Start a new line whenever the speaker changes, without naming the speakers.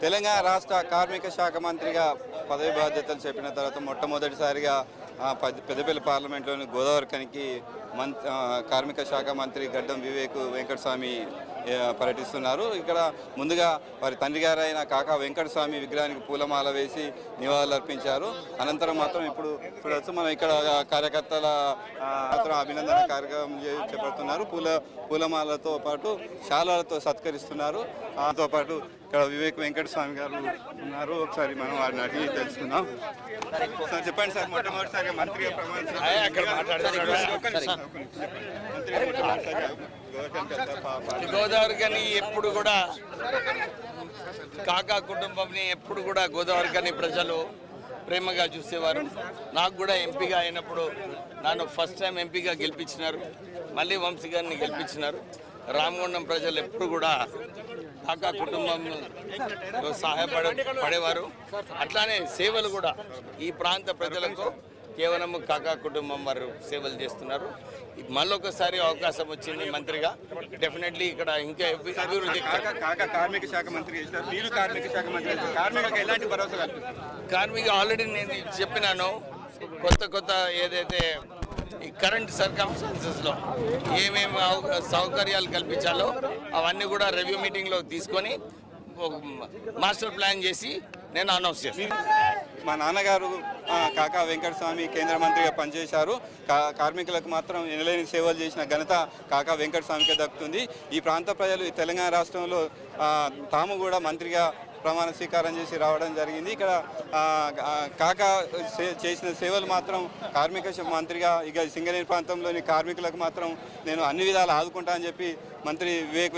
తెలంగాణ రాష్ట్ర కార్మిక శాఖ మంత్రిగా పదవి బాధ్యతలు చెప్పిన తర్వాత మొట్టమొదటిసారిగా పెద్దపల్లి పార్లమెంట్లోని గోదావరికనికి కనికి ఆ, కార్మిక శాఖ మంత్రి గడ్డం వివేక్ వెంకటస్వామి పర్యటిస్తున్నారు. ఇక్కడ ముందుగా వారి తండ్రి గారైన కాకా వెంకటస్వామి విగ్రహానికి పూలమాల వేసి నివాళులు అర్పించారు అనంతరం మాత్రం ఇప్పుడు ఇప్పుడు మనం ఇక్కడ కార్యకర్తల మాత్రం అభినందన కార్యక్రమం చేపడుతున్నారు. పూల పూలమాలతో పాటు శాలలతో సత్కరిస్తున్నారు. దాంతో పాటు ఇక్కడ వివేక్ వెంకటస్వామి గారు ఉన్నారు. ఒకసారి మనం వారిని అడిగి తెలుసుకుందాం. సార్ చెప్పండి సార్ మొట్టమొదటిసారిగా మంత్రిగా ప్రమాణ
గోదావరి కానీ ఎప్పుడు కూడా కాకా కుటుంబంని ఎప్పుడు కూడా గోదావరి కానీ ప్రజలు ప్రేమగా చూసేవారు. నాకు కూడా ఎంపీగా అయినప్పుడు నన్ను ఫస్ట్ టైం ఎంపీగా గెలిపించినారు. మళ్ళీ వంశీ గారిని గెలిపించినారు. రామగుండం ప్రజలు ఎప్పుడు కూడా కాకా కుటుంబం సహాయపడ పడేవారు. అట్లానే సేవలు కూడా ఈ ప్రాంత ప్రజలకు కేవలం కాకా కుటుంబం వారు సేవలు చేస్తున్నారు. మళ్ళొకసారి అవకాశం వచ్చింది మంత్రిగా. డెఫినెట్లీ ఇక్కడ ఇంకా అభి- అభివృద్ధి
కార్మిక శాఖ మంత్రి మీరు కార్మిక శాఖ మంత్రి కార్మికులకు ఎలాంటి భరోసా
కార్మిక ఆల్రెడీ నేను చెప్పినాను. కొత్త కొత్త ఏదైతే ఈ కరెంట్ సర్కమ్స్టాన్సెస్లో ఏమేమి సౌకర్యాలు కల్పించాలో అవన్నీ కూడా రివ్యూ మీటింగ్లో తీసుకొని మాస్టర్ ప్లాన్ చేసి నేను అనౌన్స్ చేస్తాను.
మా నాన్నగారు కాకా వెంకటస్వామి కేంద్ర మంత్రిగా పనిచేశారు. కా- కార్మికులకు మాత్రం ఎనలేని సేవలు చేసిన ఘనత కాకా వెంకటస్వామికే దక్కుతుంది. ఈ ప్రాంత ప్రజలు తెలంగాణ రాష్ట్రంలో తాము కూడా మంత్రిగా ప్రమాణ స్వీకారం చేసి రావడం జరిగింది. ఇక్కడ కాక కాకా చేసిన సేవలు మాత్రం కార్మిక మంత్రిగా ఇక సింగరేణి ప్రాంతంలోని కార్మికులకు మాత్రం నేను అన్ని విధాలు ఆదుకుంటా అని చెప్పి మంత్రి వివేక్